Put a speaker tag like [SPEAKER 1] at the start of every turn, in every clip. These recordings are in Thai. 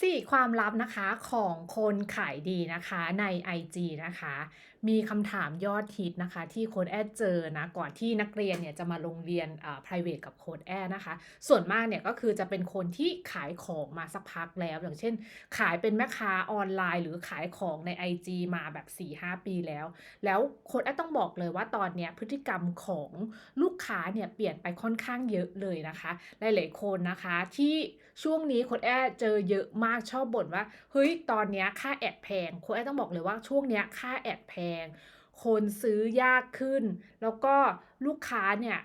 [SPEAKER 1] 4 ความลับนะคะของคนขายดีนะคะใน IG นะคะ มีคำถามยอดฮิตนะคะ ที่โค้ดแอดเจอนะก่อนที่นักเรียนเนี่ยจะมาลงเรียนอ่า private กับโค้ดแอดนะคะ ส่วนมากเนี่ยก็คือจะเป็นคนที่ขายของมาสักพักแล้ว อย่างเช่น ขายเป็นแม่ค้าออนไลน์ หรือขายของใน IG มาแบบ 4-5 ปีแล้ว แล้วโค้ดแอดต้องบอกเลยว่าตอนเนี้ยพฤติกรรมของลูกค้าเนี่ยเปลี่ยนไปค่อนข้างเยอะเลยนะคะหลายๆคนนะคะที่ช่วงนี้โค้ดแอดเจอเยอะมากชอบบ่นว่าเฮ้ยตอนเนี้ยค่าแอดแพงโค้ดแอดต้องบอกเลยว่าช่วงเนี้ยค่าแอดแพงคนซื้อยากขึ้น แล้วก็ลูกค้าเนี่ย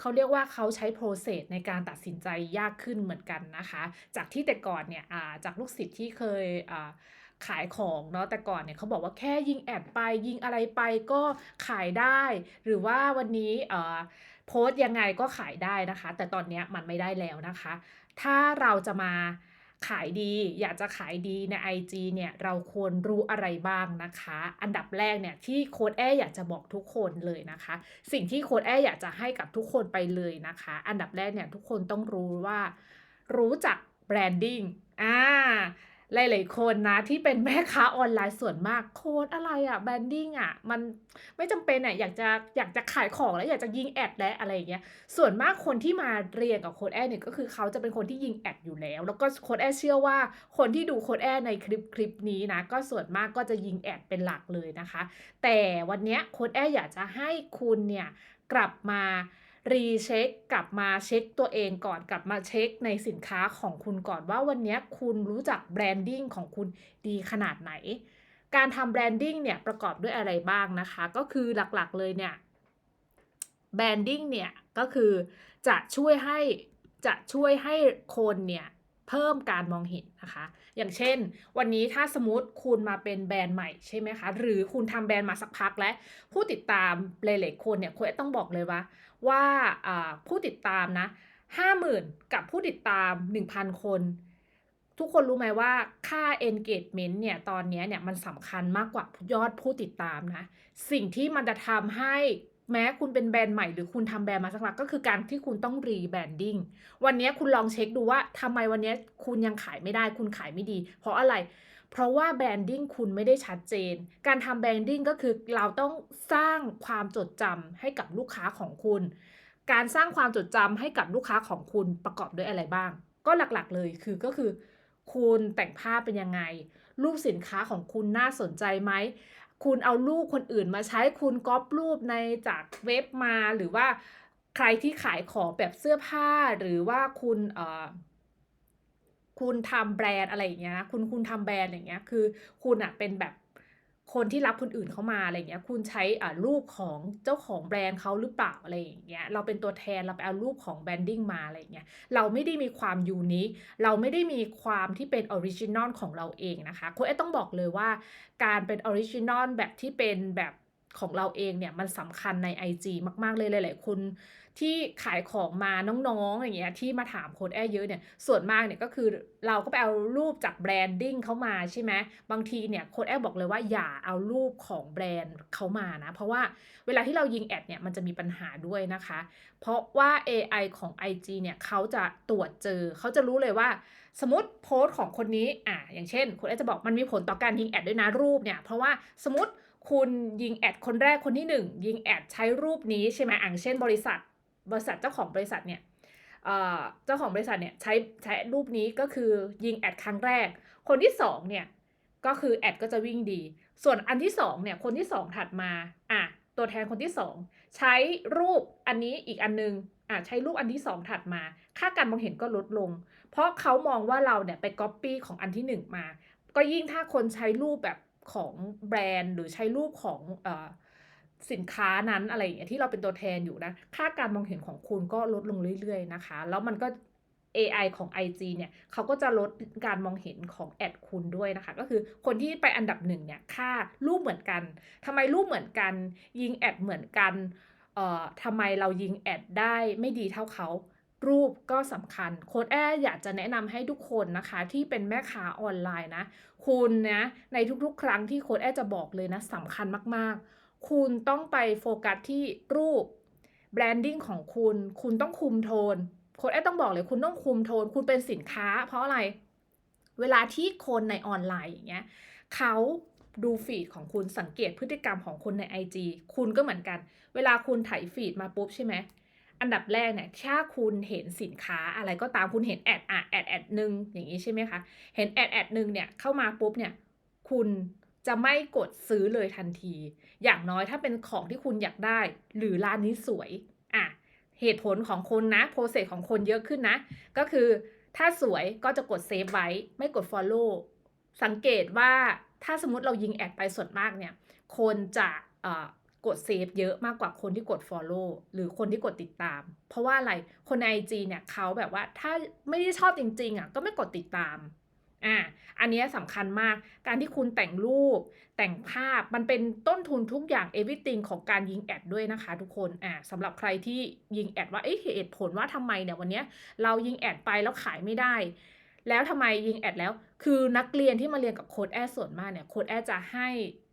[SPEAKER 1] เขาเรียกว่าเขาใช้ process ในการตัดสินใจยากขึ้นเหมือนกันนะคะ จากที่แต่ก่อนเนี่ยจากลูกศิษย์ที่เคยขายของเนาะแต่ก่อนเนี่ยเขาบอกว่าแค่ยิงแอดไปยิงอะไรไปก็ขายได้ หรือว่าวันนี้โพสต์ยังไงก็ขายได้นะคะ แต่ตอนนี้มันไม่ได้แล้วนะคะ ถ้าเราจะมา ขายดีอยากจะขายดีใน IG เนี่ยเราควรรู้อะไรบ้างนะคะ อันดับแรกเนี่ยที่โค้ดแออยากจะบอกทุกคนเลยนะคะ สิ่งที่โค้ดแออยากจะให้กับทุกคนไปเลยนะคะ อันดับแรกเนี่ยทุกคนต้องรู้ว่า รู้จักแบรนดิ้งอ่า หลายๆคนนะที่เป็นแม่ค้าออนไลน์ส่วนมากโค้ดอะไรอะแบรนดิ้งอะมันไม่จำเป็นอะอยากจะอยากจะขายของแล้วอยากจะยิงแอดและอะไรอย่างเงี้ยส่วนมากคนที่มาเรียนกับโค้ดแอดเนี่ยก็คือเขาจะเป็นคนที่ยิงแอดอยู่แล้ว แล้วก็โค้ดแอดเชื่อว่าคนที่ดูโค้ดแอดในคลิปคลิปนี้นะก็ส่วนมากก็จะยิงแอดเป็นหลักเลยนะคะ แต่วันเนี้ยโค้ดแอดอยากจะให้คุณเนี่ยกลับมา รีเช็คกลับมาเช็คตัวเองก่อนกลับมาเช็คในสินค้าของคุณก่อนว่าวันนี้คุณรู้จักแบรนดิ้งของคุณดีขนาดไหน การทำแบรนดิ้งเนี่ยประกอบด้วยอะไรบ้างนะคะ ก็คือหลักๆเลยเนี่ยแบรนดิ้งเนี่ยก็คือจะช่วยให้จะช่วยให้คนเนี่ย เพิ่มการมองเห็นนะคะ อย่างเช่น วันนี้ถ้าสมมติคุณมาเป็นแบรนด์ใหม่ใช่ไหมคะ หรือคุณทำแบรนด์มาสักพักแล้วผู้ติดตามหลายๆคนเนี่ยคุณต้องบอกเลยว่า ว่าผู้ติดตามนะห้าหมื่นกับผู้ติดตามหนึ่งพันคน ทุกคนรู้ไหมว่าค่า engagement เนี่ยตอนนี้เนี่ยมันสำคัญมากกว่ายอดผู้ติดตามนะ สิ่งที่มันจะทำให้ แม้คุณเป็นแบรนด์ใหม่หรือคุณทำแบรนด์มาสักพักก็คือการที่คุณต้องรีแบรนดิ้งวันนี้คุณลองเช็คดูว่าทำไมวันนี้คุณยังขายไม่ได้ คุณขายไม่ดี เพราะอะไร เพราะว่าแบรนดิ้งคุณไม่ได้ชัดเจน การทำแบรนดิ้งก็คือเราต้องสร้างความจดจำให้กับลูกค้าของคุณ การสร้างความจดจำให้กับลูกค้าของคุณประกอบด้วยอะไรบ้าง ก็หลักๆเลยคือก็คือ คุณแต่งภาพเป็นยังไงรูปสินค้าของคุณน่าสนใจไหม คุณเอารูปคนอื่นมาใช้คุณก๊อปรูปในจากเว็บมาหรือว่าใครที่ขายของแบบเสื้อผ้าหรือว่าคุณเอ่อคุณทำแบรนด์อะไรอย่างเงี้ยนะคุณคุณทำแบรนด์อย่างเงี้ยคือ คุณอะเป็นแบบ คนที่รับคนอื่นเข้ามาอะไรเงี้ย คุณใช้อ่ารูปของเจ้าของแบรนด์เขาหรือเปล่าอะไรอย่างเงี้ย เราเป็นตัวแทนเราไปเอารูปของแบรนดิ้งมาอะไรเงี้ย เราไม่ได้มีความยูนิค เราไม่ได้มีความที่เป็นออริจินอลของเราเองนะคะคุณเอ๊ะต้องบอกเลยว่า การเป็นออริจินอลแบบที่เป็นแบบ ของเราเองเนี่ยมันสำคัญใน IG มากๆเลยหลายๆคนที่ขายของมาน้องๆอย่างเงี้ยที่มาถามโค้ดแอร์เยอะเนี่ยส่วนมากเนี่ยก็คือเราก็ไปเอารูปจากแบรนดิ้งเขามาใช่ไหมบางทีเนี่ยโค้ดแอร์บอกเลยว่าอย่าเอารูปของแบรนด์เขามานะ เพราะว่าเวลาที่เรายิงแอดเนี่ยมันจะมีปัญหาด้วยนะคะ เพราะว่า AI ของ IG เนี่ยเขาจะตรวจเจอเขาจะรู้เลยว่า สมมติโพสต์ของคนนี้อะอย่างเช่นโคุณแอดจะบอกมันมีผลต่อการยิงแอดด้วยนะรูปเนี่ยเพราะว่าสมมติ คุณยิงแอดคนแรกคนที่หนึ่งยิงแอดใช้รูปนี้ใช่ไหมอ่างเช่นบริษัท บริษัทเจ้าของบริษัทเนี่ยเจ้าของบริษัทเนี่ยใช้ใช้รูปนี้ก็คือยิงแอดครั้งแรก คนที่สองเนี่ยก็คือแอดก็จะวิ่งดี ส่วนอันที่สองเนี่ยคนที่สองถัดมาอะตัวแทนคนที่สองใช้รูปอันนี้อีกอันนึงอะใช้รูปอันที่สองถัดมา ค่าการมองเห็นก็ลดลง เพราะเขามองว่าเราเนี่ยไปก๊อปปี้ของอันที่หนึ่งมา ก็ยิ่งถ้าคนใช้รูปแบบ ของแบรนด์หรือใช้รูปของอสินค้านั้นอะไรอย่างเงี้ยที่เราเป็นตัวแทนอยู่นะค่าการมองเห็นของคุณก็ลดลงเรื่อยๆนะคะ แล้วมันก็ AI ของ IG เนี่ยเขาก็จะลดการมองเห็นของแอดคุณด้วยนะคะ ก็คือคนที่ไปอันดับหนึ่งเนี่ยค่ารูปเหมือนกันทำไมรูปเหมือนกัน ยิงแอดเหมือนกันเอ่อทำไมเรายิงแอดได้ไม่ดีเท่าเขา รูปก็สำคัญ โค้ดแอร์อยากจะแนะนำให้ทุกคนนะคะที่เป็นแม่ค้าออนไลน์นะ คุณนะในทุกๆ ครั้งที่โค้ดแอร์จะบอกเลยนะสำคัญมากๆ คุณต้องไปโฟกัสที่รูปแบรนดิ้งของคุณ คุณต้องคุมโทน โค้ดแอร์ต้องบอกเลยคุณต้องคุมโทน คุณเป็นสินค้า เพราะอะไร เวลาที่คนในออนไลน์อย่างเงี้ยเขาดูฟีดของคุณสังเกตพฤติกรรมของคนใน IG คุณก็เหมือนกัน เวลาคุณไถฟีดมาปุ๊บใช่ไหม อันดับแรกเนี่ยถ้าคุณเห็นสินค้าอะไรก็ตามคุณเห็นแอดอะแอดแอดหนึ่งอย่างนี้ใช่ไหมคะ เห็นแอดแอดหนึ่งเนี่ยเข้ามาปุ๊บเนี่ยคุณจะไม่กดซื้อเลยทันที อย่างน้อยถ้าเป็นของที่คุณอยากได้ หรือร้านนี้สวยอะเหตุผลของคนนะโปรเซสของคนเยอะขึ้นนะ ก็คือถ้าสวยก็จะกดเซฟไว้ ไม่กด Follow สังเกตว่าถ้าสมมติเรายิงแอดไปส่วนมากเนี่ย คนจะ กดเซฟเยอะมากกว่าคนที่กด Follow หรือคนที่กดติดตาม เพราะว่าอะไรคนใน IG เนี่ยเขาแบบว่าถ้าไม่ได้ชอบจริงๆอะก็ไม่กดติดตามอ่าอันนี้สำคัญมากการที่คุณแต่งรูป แต่งภาพมันเป็นต้นทุนทุกอย่าง everything ของการยิงแอดด้วยนะคะ ทุกคนอ่าสำหรับใครที่ยิงแอดว่าเอ๊ะเหตุผลว่าทำไมเนี่ยวันนี้เรายิงแอดไปแล้วขายไม่ได้ แล้วทำไมยิงแอดแล้ว คือนักเรียนที่มาเรียนกับโค้ดแอดส่วนมากเนี่ยโค้ดแอดจะให้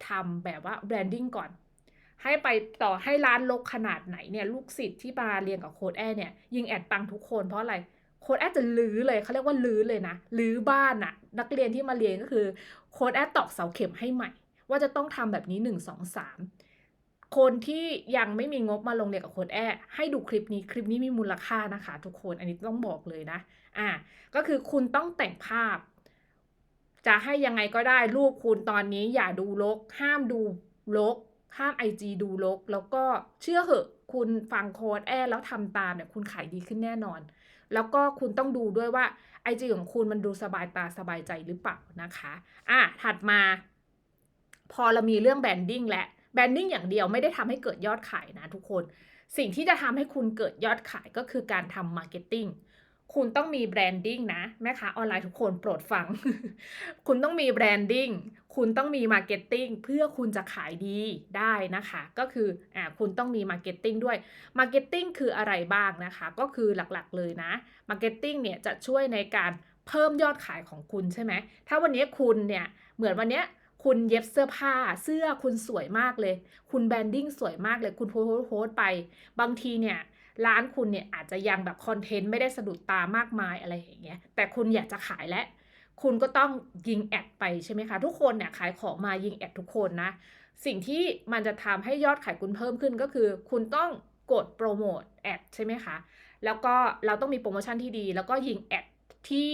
[SPEAKER 1] ทำแบบว่า branding ก่อน ให้ไปต่อให้ร้านลกขนาดไหนเนี่ยลูกศิษย์ที่มาเรียนกับโค้ดแอดเนี่ย ยิงแอดปังทุกคนเพราะอะไรโค้ดแอดจะลื้อเลยเขาเรียกว่าลื้อเลยนะลื้อบ้านอะนักเรียนที่มาเรียนก็คือโค้ดแอดตอกเสาเข็มให้ใหม่ ว่าจะต้องทำแบบนี้ 1 2 3 คนที่ยังไม่มีงบมาลงเรียนกับโค้ดแอดให้ดูคลิปนี้คลิปนี้มีมูลค่านะคะ ทุกคนอันนี้ต้องบอกเลยนะอ่าก็คือคุณต้องแต่งภาพ จะให้ยังไงก็ได้รูปคุณตอนนี้อย่าดูลก ห้ามดูลก ห้ามไอจีดูลก แล้วก็เชื่อเหอะ คุณฟังโค้ดแอดแล้วทำตามเนี่ยคุณขายดีขึ้นแน่นอน แล้วก็คุณต้องดูด้วยว่าไอจีของคุณมันดูสบายตาสบายใจหรือเปล่านะคะ อะ ถัดมา พอเรามีเรื่องแบรนดิ้งและแบรนดิ้งอย่างเดียวไม่ได้ทำให้เกิดยอดขายนะทุกคน สิ่งที่จะทำให้คุณเกิดยอดขายก็คือการทำมาร์เก็ตติ้ง คุณต้องมีแบรนดิ้งนะแม่ค้าออนไลน์ทุกคนโปรดฟัง คุณต้องมีแบรนดิ้งคุณต้องมีมาร์เก็ตติ้งเพื่อคุณจะขายดีได้นะคะ ก็คืออ่าคุณต้องมีมาร์เก็ตติ้งด้วยมาร์เก็ตติ้งคืออะไรบ้างนะคะ ก็คือหลักๆเลยนะมาร์เก็ตติ้งเนี่ยจะช่วยในการเพิ่มยอดขายของคุณใช่ไหมถ้าวันนี้คุณเนี่ยเหมือนวันนี้คุณเย็บเสื้อผ้าเสื้อคุณสวยมากเลย คุณแบรนดิ้งสวยมากเลย คุณโพสโพสต์ไป บางทีเนี่ย ร้านคุณเนี่ยอาจจะยังแบบคอนเทนต์ไม่ได้สะดุดตามากมายอะไรอย่างเงี้ย แต่คุณอยากจะขายและ คุณก็ต้องยิงแอดไปใช่ไหมคะ ทุกคนเนี่ยขายของมายิงแอดทุกคนนะ สิ่งที่มันจะทำให้ยอดขายคุณเพิ่มขึ้นก็คือ คุณต้องกดโปรโมทแอดใช่ไหมคะ แล้วก็เราต้องมีโปรโมชั่นที่ดี แล้วก็ยิงแอดที่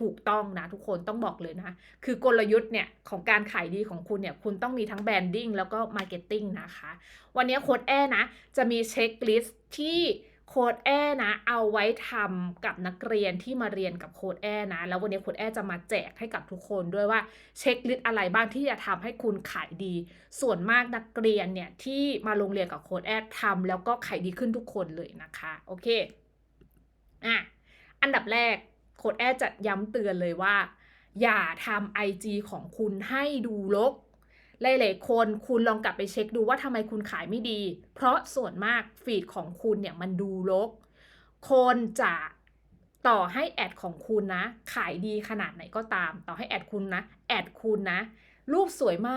[SPEAKER 1] ถูกต้องนะทุกคนต้องบอกเลยนะ คือกลยุทธ์เนี่ยของการขายดีของคุณเนี่ยคุณต้องมีทั้งแบรนดิ้งแล้วก็มาร์เก็ตติ้งนะคะ วันนี้โค้ดแอนะ จะมีเช็คลิสต์ที่โค้ดแอนะเอาไว้ทำกับนักเรียนที่มาเรียนกับโค้ดแอนะ แล้ววันนี้โค้ดแอจะมาแจกให้กับทุกคนด้วยว่าเช็คลิสต์อะไรบ้างที่จะทำให้คุณขายดี ส่วนมากนักเรียนเนี่ยที่มาลงเรียนกับโค้ดแอทำแล้วก็ขายดีขึ้นทุกคนเลยนะคะ โอเค อะ อันดับแรก โค้ดแอจะย้ำเตือนเลยว่า อย่าทำ IG ของคุณให้ดูรกหลายๆคนคุณลองกลับไปเช็คดูว่าทำไมคุณขายไม่ดี เพราะส่วนมากฟีดของคุณเนี่ยมันดูรกคนจะต่อให้แอดของคุณนะ ขายดีขนาดไหนก็ตาม ต่อให้แอดคุณนะ แอดคุณนะ รูปสวยม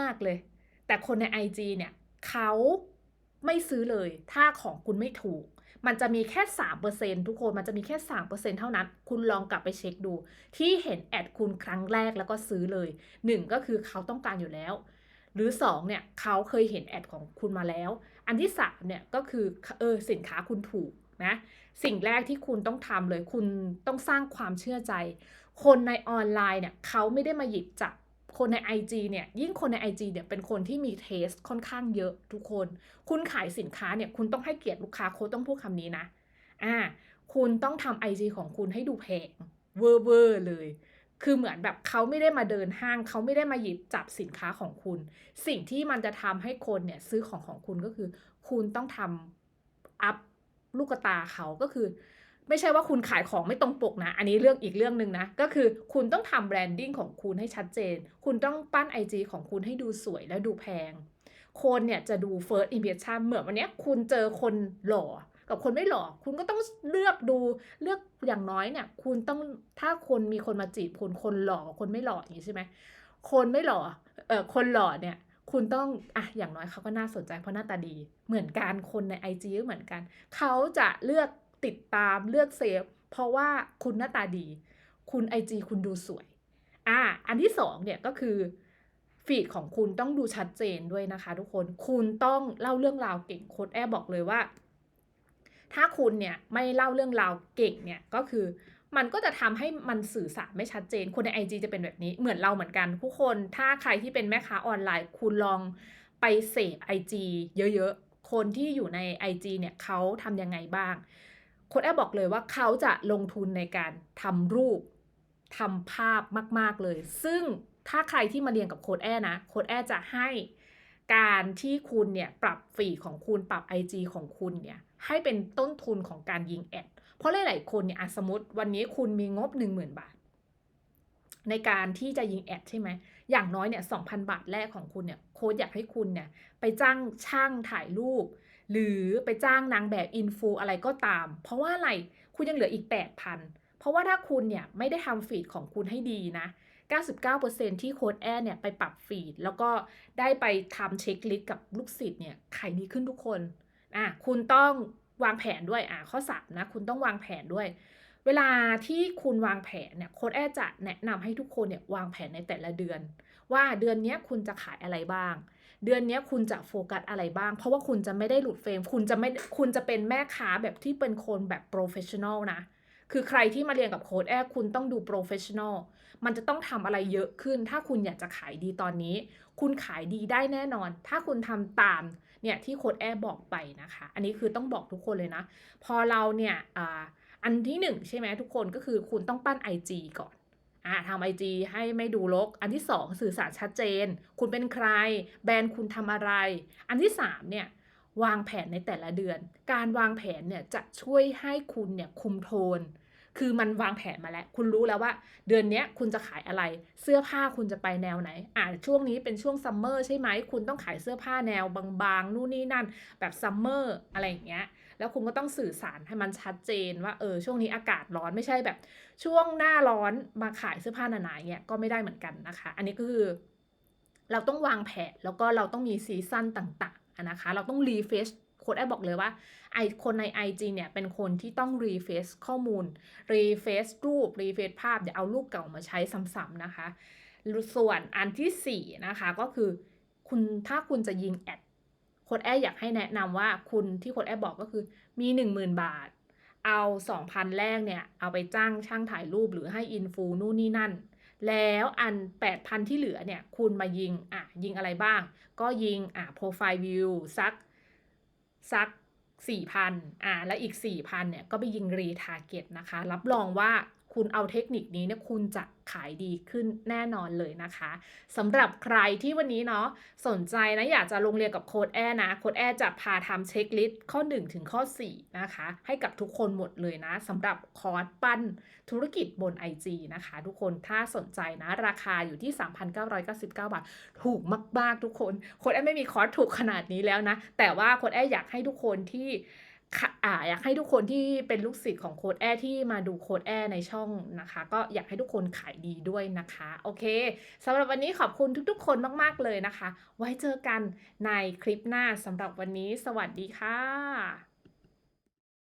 [SPEAKER 1] ากเลย แต่คนใน IG เนี่ยเขาไม่ซื้อเลย ถ้าของคุณไม่ถูก มันจะมีแค่3%ทุกคนมันจะมีแค่3%เท่านั้น คุณลองกลับไปเช็คดู ที่เห็นแอดคุณครั้งแรกแล้วก็ซื้อเลย 1 ก็คือเขาต้องการอยู่แล้ว หรือ 2 เนี่ยเขาเคยเห็นแอดของคุณมาแล้ว อันที่3เนี่ยก็คือเออสินค้าคุณถูกนะสิ่งแรกที่คุณต้องทำเลย คุณต้องสร้างความเชื่อใจ คนในออนไลน์เนี่ยเขาไม่ได้มาหยิบจับ คนใน IG เนี่ยยิ่งคนใน IG เนี่ยเป็นคนที่มีเทสค่อนข้างเยอะทุกคน คุณขายสินค้าเนี่ยคุณต้องให้เกียรติลูกค้าโค้ดต้องพูดคำนี้นะอ่าคุณต้องทำ IG ของคุณให้ดูแพงเวอร์เวอร์เลย คือเหมือนแบบเขาไม่ได้มาเดินห้าง เขาไม่ได้มาหยิบจับสินค้าของคุณ สิ่งที่มันจะทำให้คนเนี่ยซื้อของของคุณก็คือ คุณต้องทำอัพลูกตาเขาก็คือ ไม่ใช่ว่าคุณขายของไม่ตรงปกนะ อันนี้เรื่องอีกเรื่องหนึ่งนะ ก็คือคุณต้องทำแบรนดิ้งของคุณให้ชัดเจน คุณต้องปั้น IG ของคุณให้ดูสวยและดูแพง คนเนี่ยจะดู first impression เหมือนวันนี้คุณเจอคนหล่อ กับคนไม่หล่อ คุณก็ต้องเลือกดู เลือกอย่างน้อยเนี่ย คุณต้อง ถ้าคนมีคนมาจีบคุณ คนหล่อกับคนไม่หล่ออย่างนี้ใช่ไหม คนไม่หล่อ เออคนหล่อเนี่ยคุณต้องอะอย่างน้อยเขาก็น่าสนใจเพราะหน้าตาดี เหมือนกันคนใน IG ก็เหมือนกัน เขาจะเลือก ติดตามเลือกเซฟ เพราะว่าคุณหน้าตาดี คุณ IG คุณดูสวยอะอันที่2เนี่ยก็คือฟีดของคุณต้องดูชัดเจนด้วยนะคะ ทุกคนคุณต้องเล่าเรื่องราวเก่งโค้ดแอร์บอกเลยว่า ถ้าคุณเนี่ยไม่เล่าเรื่องราวเก่งเนี่ยก็คือมันก็จะทำให้มันสื่อสารไม่ชัดเจน คนใน IG จะเป็นแบบนี้เหมือนเราเหมือนกันทุกคน ถ้าใครที่เป็นแม่ค้าออนไลน์ คุณลองไปเสพ IG เยอะๆ คนที่อยู่ใน IG เนี่ยเขาทำยังไงบ้าง โค้ดแอร์บอกเลยว่าเขาจะลงทุนในการทำรูปทำภาพมาก ๆเลย ซึ่งถ้าใครที่มาเรียนกับโค้ดแอร์นะโค้ดแอร์จะให้การที่คุณเนี่ยปรับฟีของคุณปรับ IG ของคุณเนี่ยให้เป็นต้นทุนของการยิงแอด เพราะหลาย ๆ คนเนี่ยสมมติวันนี้คุณมีงบ 10,000 บาท ในการที่จะยิงแอดใช่ไหม อย่างน้อยเนี่ย2,000 บาทแรกของคุณเนี่ยโค้ดอยากให้คุณเนี่ยไปจ้างช่างถ่ายรูป หรือไปจ้างนางแบบอินฟูอะไรก็ตาม เพราะว่าอะไรคุณยังเหลืออีก 8,000 เพราะว่าถ้าคุณเนี่ยไม่ได้ทำฟีดของคุณให้ดีนะ 99%ที่โค้ดแอร์เนี่ยไปปรับฟีด แล้วก็ได้ไปทำเช็คลิสต์กับลูกศิษย์เนี่ยขายดีขึ้นทุกคนอะคุณต้องวางแผนด้วยอะข้อ3นะคุณต้องวางแผนด้วย เวลาที่คุณวางแผนเนี่ยโค้ดแอร์จะแนะนำให้ทุกคนเนี่ยวางแผนในแต่ละเดือน ว่าเดือนนี้คุณจะขายอะไรบ้าง เดือนนี้คุณจะโฟกัสอะไรบ้าง เพราะว่าคุณจะไม่ได้หลุดเฟรม คุณจะไม่คุณจะเป็นแม่ค้าแบบที่เป็นคนแบบโปรเฟชชั่นอลนะคือใครที่มาเรียนกับโค้ดแอร์คุณต้องดูโปรเฟชชั่นอล มันจะต้องทำอะไรเยอะขึ้น ถ้าคุณอยากจะขายดีตอนนี้ คุณขายดีได้แน่นอน ถ้าคุณทำตามเนี่ยที่โค้ดแอร์บอกไปนะคะ อันนี้คือต้องบอกทุกคนเลยนะ พอเราเนี่ยอ,อันที่หนึ่งใช่ไหมทุกคนก็คือคุณต้องปั้น IG ก่อน อ่าทำไอจีให้ไม่ดูลก อันที่สองสื่อสารชัดเจน คุณเป็นใคร แบรนด์คุณทำอะไร อันที่สามเนี่ยวางแผนในแต่ละเดือน การวางแผนเนี่ยจะช่วยให้คุณเนี่ยคุมโทน คือมันวางแผนมาแล้ว คุณรู้แล้วว่า เดือนนี้คุณจะขายอะไร เสื้อผ้าคุณจะไปแนวไหน อ่าช่วงนี้เป็นช่วงซัมเมอร์ใช่ไหม คุณต้องขายเสื้อผ้าแนวบางๆ นู่นนี่นั่น แบบซัมเมอร์อะไรอย่างเงี้ย แล้วคุณก็ต้องสื่อสารให้มันชัดเจนว่าเออช่วงนี้อากาศร้อนไม่ใช่แบบ ช่วงหน้าร้อนมาขายเสื้อผ้าหนาๆเงี้ยก็ไม่ได้เหมือนกันนะคะ อันนี้ก็คือ เราต้องวางแผนแล้วก็เราต้องมีซีซั่นต่างๆนะคะ เราต้องรีเฟชโค้ดแอบบอกเลยว่าไอคนใน IG เนี่ยเป็นคนที่ต้องรีเฟชข้อมูลรีเฟชรูปรีเฟชภาพอย่าเอารูปเก่ามาใช้ซ้ำๆนะคะ ส่วนอันที่ 4 นะคะก็คือคุณถ้าคุณจะยิงแอด ดแออยากให้แนะนำว่าคุณที่โค้ดแอบอกก็คือมี 10,000 บาท เอา 2,000 แรกเนี่ยเอาไปจ้างช่างถ่ายรูปหรือให้อินฟูนู่นนี่นั่น แล้วอัน 8,000 ที่เหลือเนี่ยคุณมายิงอะยิงอะไรบ้าง ก็ยิงอะโปรไฟล์วิวสักสัก4,000อะแล้วอีก 4,000เนี่ยก็ไปยิงรีทาร์เก็ตนะคะ รับรองว่า คุณเอาเทคนิคนี้เนี่ยคุณจะขายดีขึ้นแน่นอนเลยนะคะสำหรับใครที่วันนี้เนาะสนใจนะอยากจะลงเรียนกับโค้ดแอร์นะโค้ดแอร์จะพาทำเช็คลิสต์ข้อ 1 ถึงข้อ 4 นะคะ ให้กับทุกคนหมดเลยนะสำหรับคอร์สปั้นธุรกิจบน IG นะคะ ทุกคนถ้าสนใจนะราคาอยู่ที่ 3,999 บาท ถูกมาก ๆ ทุกคนโค้ดแอร์ไม่มีคอร์สถูกขนาดนี้แล้วนะ แต่ว่าโค้ดแอร์อยากให้ทุกคนที่ อ่าอยากให้ทุกคนที่เป็นลูกศิษย์ของโค้ดแอที่มาดูโค้ดแอในช่องนะคะ ก็อยากให้ทุกคนขายดีด้วยนะคะ โอเคสำหรับวันนี้ขอบคุณทุกๆ คนมากๆเลยนะคะ ไว้เจอกันในคลิปหน้าสำหรับวันนี้ สวัสดีค่ะ